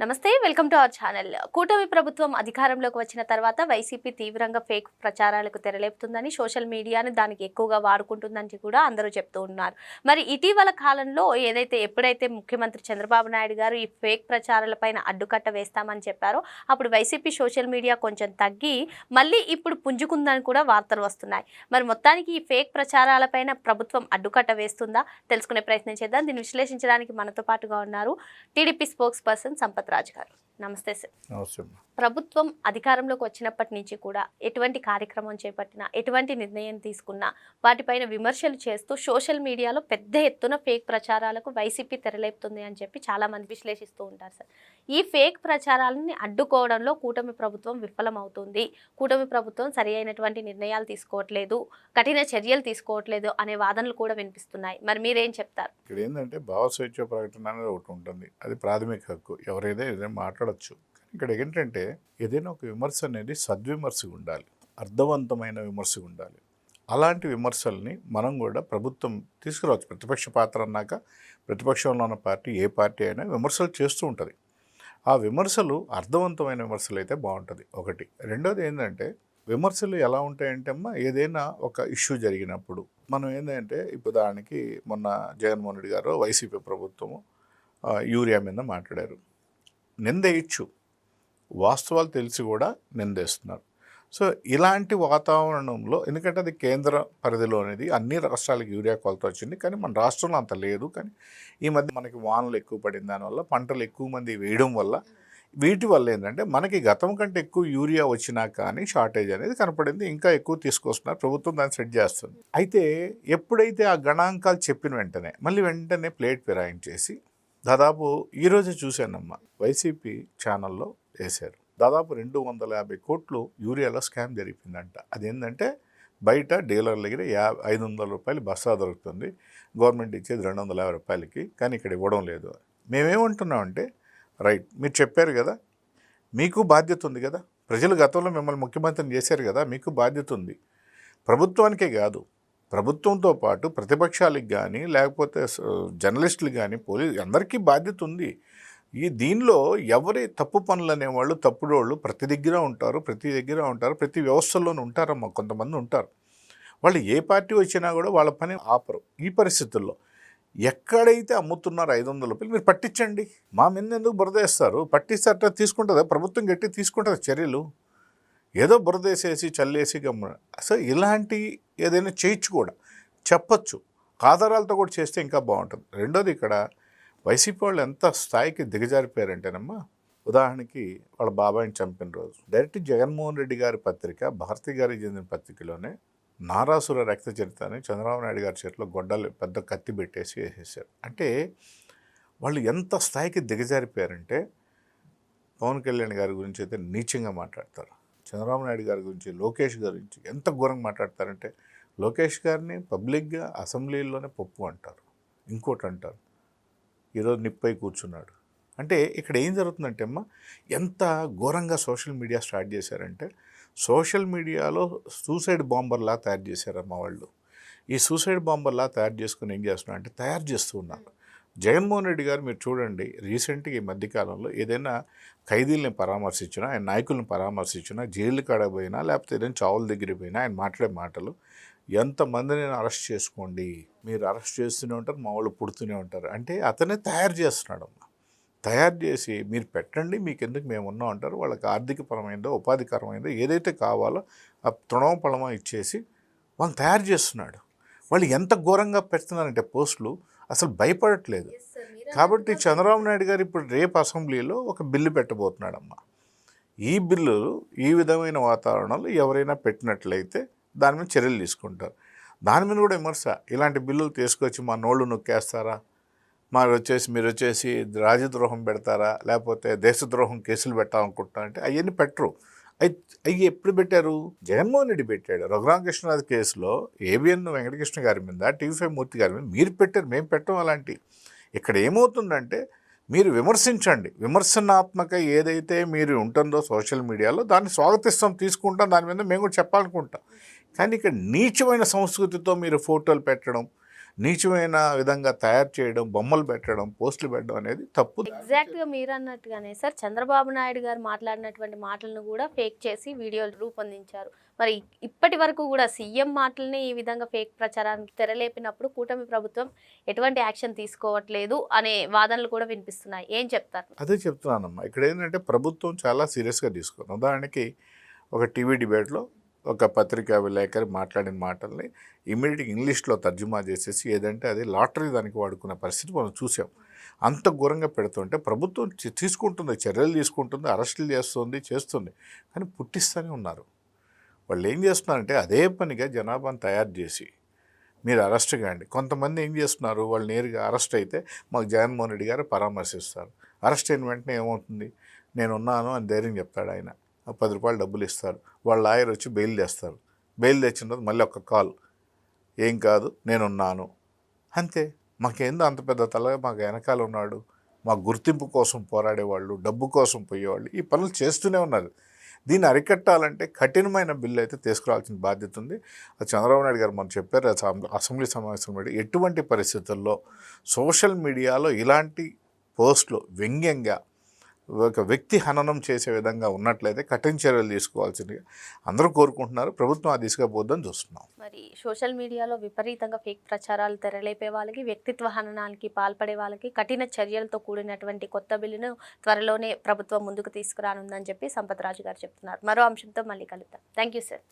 నమస్తే welcome to our channel. కూటమి ప్రభుత్వం అధికారంలోకి వచ్చిన తర్వాత వైసీపీ తీవ్రంగా ఫేక్ ప్రచారాలకు తెరలేపుతుందని సోషల్ మీడియాను దానికి ఎక్కువగా వాడుకుంటుందని కూడా అందరూ చెప్తూ ఉన్నారు. మరి ఇటీవల కాలంలో ఏదైతే ఎప్పుడైతే ముఖ్యమంత్రి చంద్రబాబు నాయుడు గారు ఈ ఫేక్ ప్రచారాలపైన అడ్డుకట్ట వేస్తామని చెప్పారో అప్పుడు వైసీపీ సోషల్ మీడియా కొంచెం తగ్గి మళ్ళీ ఇప్పుడు పుంజుకుందని కూడా వార్తలు వస్తున్నాయి. మరి మొత్తానికి ఈ ఫేక్ ప్రచారాలపైన ప్రభుత్వం అడ్డుకట్ట వేస్తుందా? తెలుసుకునే ప్రయత్నం చేద్దాం. దీన్ని విశ్లేషించడానికి మనతో పాటుగా ఉన్నారు TDP spokesperson Sampath Raju గారు నమస్తే సార్. ప్రభుత్వం అధికారంలోకి వచ్చినప్పటి నుంచి కూడా ఎటువంటి కార్యక్రమం చేపట్టినా ఎటువంటి నిర్ణయం తీసుకున్నా వాటిపైన విమర్శలు చేస్తూ సోషల్ మీడియాలో పెద్ద ఎత్తున ఫేక్ ప్రచారాలకు వైసీపీ తెరలేపుతుంది అని చెప్పి చాలా మంది విశ్లేషిస్తూ ఉంటారు సార్. ఈ ఫేక్ ప్రచారాలని అడ్డుకోవడంలో కూటమి ప్రభుత్వం విఫలమవుతుంది. కూటమి ప్రభుత్వం సరి అయినటువంటి నిర్ణయాలు తీసుకోవట్లేదు కఠిన చర్యలు తీసుకోవట్లేదు అనే వాదనలు కూడా వినిపిస్తున్నాయి. మరి మీరేం చెప్తారు? ఇక్కడ ఏంటంటే భావ స్వేచ్ఛ ప్రకటన అనేది ఒకటి ఉంటుంది. అది ప్రాథమిక హక్కు. ఎవరైనా ఏదైనా మాట్లాడచ్చు. ఇక్కడ ఏంటంటే ఏదైనా ఒక విమర్శ అనేది సద్విమర్శ ఉండాలి. అర్థవంతమైన విమర్శ ఉండాలి. అలాంటి విమర్శల్ని మనం కూడా ప్రభుత్వం తీసుకురావచ్చు. ప్రతిపక్ష పాత్ర అన్నాక ప్రతిపక్షంలో ఉన్న పార్టీ ఏ పార్టీ అయినా విమర్శలు చేస్తూ ఉంటుంది. ఆ విమర్శలు అర్థవంతమైన విమర్శలు అయితే బాగుంటుంది. ఒకటి. రెండోది ఏంటంటే విమర్శలు ఎలా ఉంటాయంటే అమ్మా ఏదైనా ఒక ఇష్యూ జరిగినప్పుడు మనం ఏంటంటే ఇప్పుడు దానికి మొన్న జగన్మోహన్ రెడ్డి గారు వైసీపీ ప్రభుత్వము యూరియా మీద మాట్లాడారు. నిందేయచ్చు. వాస్తవాలు తెలిసి కూడా నిందేస్తున్నారు. సో ఇలాంటి వాతావరణంలో ఎందుకంటే అది కేంద్ర పరిధిలో అనేది అన్ని రాష్ట్రాలకు యూరియా కొలత వచ్చింది. కానీ మన రాష్ట్రంలో అంత లేదు. కానీ ఈ మధ్య మనకి వానలు ఎక్కువ పడిన దానివల్ల పంటలు ఎక్కువ మంది వేయడం వల్ల వీటి వల్ల ఏంటంటే మనకి గతం కంటే ఎక్కువ యూరియా వచ్చినా కానీ షార్టేజ్ అనేది కనపడింది. ఇంకా ఎక్కువ తీసుకొస్తున్నారు. ప్రభుత్వం దాన్ని సెట్ చేస్తుంది. అయితే ఎప్పుడైతే ఆ గణాంకాలు చెప్పిన వెంటనే మళ్ళీ వెంటనే ప్లేట్ ఫిరాయించేసి దాదాపు ఈరోజు చూశానమ్మా. వైసీపీ ఛానల్లో వేశారు. దాదాపు రెండు వందల యాభై కోట్లు యూరియాలో స్కామ్ జరిపిందంట అదేంటంటే బయట డీలర్ దగ్గర యా ఐదు వందల రూపాయలు బస్తా దొరుకుతుంది. గవర్నమెంట్ ఇచ్చేది రెండు వందల యాభై రూపాయలకి కానీ ఇక్కడ ఇవ్వడం లేదు. మేమేమంటున్నామంటే రైట్ మీరు చెప్పారు కదా మీకు బాధ్యత ఉంది కదా ప్రజలు గతంలో మిమ్మల్ని ముఖ్యమంత్రిని చేశారు కదా మీకు బాధ్యత ఉంది. ప్రభుత్వానికే కాదు ప్రభుత్వంతో పాటు ప్రతిపక్షాలకు కానీ లేకపోతే జర్నలిస్టులు కానీ పోలీసు అందరికీ బాధ్యత ఉంది. ఈ దీనిలో ఎవరి తప్పు పనులు అనేవాళ్ళు తప్పుడోళ్ళు ప్రతి దగ్గర ఉంటారు ప్రతి దగ్గర ఉంటారు ప్రతి వ్యవస్థల్లోనూ ఉంటారమ్మా కొంతమంది ఉంటారు. వాళ్ళు ఏ పార్టీ వచ్చినా కూడా వాళ్ళ పని ఆపరు. ఈ పరిస్థితుల్లో ఎక్కడైతే అమ్ముతున్నారు ఐదు వందల రూపాయలు మీరు పట్టించండి. మా మీద ఎందుకు బురద వేస్తారు? అట్లా తీసుకుంటుందా? ప్రభుత్వం గట్టి తీసుకుంటుంది చర్యలు? ఏదో బురదేసేసి చల్లేసి గమ్మ అసలు ఇలాంటి ఏదైనా చేయొచ్చు కూడా. చెప్పచ్చు. ఆధారాలతో కూడా చేస్తే ఇంకా బాగుంటుంది. రెండోది ఇక్కడ వైసీపీ వాళ్ళు ఎంత స్థాయికి దిగజారిపోయారంటేనమ్మా ఉదాహరణకి వాళ్ళ బాబాయిని చంపిన రోజు. డైరెక్ట్ జగన్మోహన్ రెడ్డి గారి పత్రిక భారతి గారికి చెందిన పత్రికలోనే నారాసుర రక్త చరిత్ర అని చంద్రబాబు నాయుడు గారి చేతిలో గొడ్డలు పెద్ద కత్తి పెట్టేసి వేసేసారు అంటే వాళ్ళు ఎంత స్థాయికి దిగజారిపోయారంటే పవన్ కళ్యాణ్ గారి గురించి అయితే నీచంగా మాట్లాడతారు. చంద్రబాబు నాయుడు గారి గురించి లోకేష్ గురించి ఎంత ఘోరంగా మాట్లాడతారంటే లోకేష్ గారిని పబ్లిక్గా అసెంబ్లీలోనే పప్పు అంటారు ఇంకోటి అంటారు. ఈరోజు నిప్పై కూర్చున్నాడు. అంటే ఇక్కడ ఏం జరుగుతుందంటే అమ్మ ఎంత ఘోరంగా సోషల్ మీడియా స్టార్ట్ చేశారంటే సోషల్ మీడియాలో సూసైడ్ బాంబర్లా తయారు చేశారమ్మ వాళ్ళు. ఈ సూసైడ్ బాంబర్లా తయారు చేసుకుని ఏం చేస్తున్నారు అంటే తయారు చేస్తూ ఉన్నారు. జగన్మోహన్ రెడ్డి గారు మీరు చూడండి రీసెంట్గా ఈ మధ్యకాలంలో ఏదైనా ఖైదీల్ని పరామర్శించినా ఆయన నాయకుల్ని పరామర్శించినా జైలు కాడ పోయినా లేకపోతే ఏదైనా చావుల దగ్గర పోయినా ఆయన మాట్లాడే మాటలు ఎంతమందిని అరెస్ట్ చేసుకోండి మీరు అరెస్ట్ చేస్తూనే ఉంటారు మా వాళ్ళు పుడుతూనే ఉంటారు. అంటే అతనే తయారు చేస్తున్నాడు అమ్మా. తయారు చేసి మీరు పెట్టండి మీకు ఎందుకు మేము ఉన్నాం అంటారు. వాళ్ళకి ఆర్థికపరమైందో ఉపాధికరమైందో ఏదైతే కావాలో ఆ తృణం పళమో ఇచ్చేసి వాళ్ళు తయారు చేస్తున్నాడు. వాళ్ళు ఎంత ఘోరంగా పెడుతున్నారంటే పోస్టులు అసలు భయపడట్లేదు. కాబట్టి చంద్రబాబు నాయుడు గారు ఇప్పుడు రేపు అసెంబ్లీలో ఒక బిల్లు పెట్టబోతున్నాడమ్మా. ఈ బిల్లు ఈ విధమైన వాతావరణంలో ఎవరైనా పెట్టినట్లయితే దాని మీద చర్యలు తీసుకుంటారు. దాని మీద కూడా విమర్శ. ఇలాంటి బిల్లులు తీసుకొచ్చి మా నోళ్ళు నొక్కేస్తారా? మరి వచ్చేసి మీరు వచ్చేసి రాజద్రోహం పెడతారా? లేకపోతే దేశద్రోహం కేసులు పెట్టాలనుకుంటున్నా అంటే అవన్నీ పెట్టరు. అవి ఎప్పుడు పెట్టారు? జగన్మోహన్ రెడ్డి పెట్టాడు. రఘురామకృష్ణరాజు కేసులో ఏబిఎన్ వెంకటకృష్ణ గారి మీద టీవీ మూర్తి గారి మీద మీరు పెట్టారు మేము పెట్టం అలాంటి. ఇక్కడ ఏమవుతుందంటే మీరు విమర్శించండి. విమర్శనాత్మక ఏదైతే మీరు ఉంటుందో సోషల్ మీడియాలో దాన్ని స్వాగతిస్తాం తీసుకుంటాం దాని మీద మేము కూడా చెప్పాలనుకుంటాం. కానీ ఇక్కడ నీచమైన సంస్కృతితో మీరు ఫోటోలు పెట్టడం నీచమైన విధంగా తయారు చేయడం బొమ్మలు పెట్టడం పోస్టులు పెట్టడం అనేది తప్పు ఎగ్జాక్ట్గా మీరు అన్నట్టుగానే సార్ చంద్రబాబు నాయుడు గారు మాట్లాడినటువంటి మాటలను కూడా ఫేక్ చేసి వీడియోలు రూపొందించారు. మరి ఇప్పటి వరకు కూడా సీఎం మాటల్ని ఈ విధంగా ఫేక్ ప్రచారానికి తెరలేపినప్పుడు కూటమి ప్రభుత్వం ఎటువంటి యాక్షన్ తీసుకోవట్లేదు అనే వాదనలు కూడా వినిపిస్తున్నాయి. ఏం చెప్తారు? అదే చెప్తున్నానమ్మా. ఇక్కడ ఏంటంటే ప్రభుత్వం చాలా సీరియస్గా తీసుకుంది. ఉదాహరణకి ఒక టీవీ డిబేట్లో ఒక పత్రికా విలేకరి మాట్లాడిన మాటల్ని ఇమీడియట్గా ఇంగ్లీష్లో తర్జుమా చేసేసి ఏదంటే అది లాటరీ దానికి వాడుకున్న పరిస్థితి మనం చూసాం. అంత ఘోరంగా పెడుతుంటే ప్రభుత్వం తీసుకుంటుంది చర్యలు తీసుకుంటుంది అరెస్టులు చేస్తుంది చేస్తుంది. కానీ పుట్టిస్తూనే ఉన్నారు. వాళ్ళు ఏం చేస్తున్నారంటే అదే పనిగా జనాభాను తయారు చేసి మీరు అరెస్ట్ కాండి కొంతమంది ఏం చేస్తున్నారు? వాళ్ళు నేరుగా అరెస్ట్ అయితే మాకు జగన్మోహన్ రెడ్డి గారు పరామర్శిస్తారు. అరెస్ట్ అయిన వెంటనే ఏమవుతుంది? నేను ఉన్నాను అని ధైర్యం చెప్తాడు ఆయన. పది రూపాయలు డబ్బులు ఇస్తారు. వాళ్ళ లాయర్ వచ్చి బెయిల్ తెస్తారు. బెయిల్ తెచ్చిన తర్వాత మళ్ళీ ఒక కాల్ ఏం కాదు నేనున్నాను. అంతే. మాకేందో అంత పెద్ద తల మాకు వెనకాల ఉన్నాడు. మా గుర్తింపు కోసం పోరాడేవాళ్ళు డబ్బు కోసం పోయేవాళ్ళు ఈ పనులు చేస్తూనే ఉన్నారు. దీన్ని అరికట్టాలంటే కఠినమైన బిల్లు అయితే తీసుకురావాల్సిన బాధ్యత ఉంది. చంద్రబాబు నాయుడు గారు మనం చెప్పారు అసెంబ్లీ- అసెంబ్లీ సమావేశం పెట్టి ఎటువంటి పరిస్థితుల్లో సోషల్ మీడియాలో ఇలాంటి పోస్టులు వ్యంగ్యంగా ఒక వ్యక్తి హననం చేసే విధంగా ఉన్నట్లయితే కఠిన చర్యలు తీసుకోవాల్సిందిగా అందరూ కోరుకుంటున్నారు. ప్రభుత్వం ఆ దిశగా పోద్దని చూస్తున్నాం. మరి సోషల్ మీడియాలో విపరీతంగా ఫేక్ ప్రచారాలు తెరలేపే వాళ్ళకి వ్యక్తిత్వ హననానికి పాల్పడే వాళ్ళకి కఠిన చర్యలతో కూడినటువంటి కొత్త బిల్లును త్వరలోనే ప్రభుత్వం ముందుకు తీసుకురానుందని చెప్పి సంపత్ రాజు గారు చెప్తున్నారు. మరో అంశంతో మళ్ళీ కలుద్దాం. Thank you sir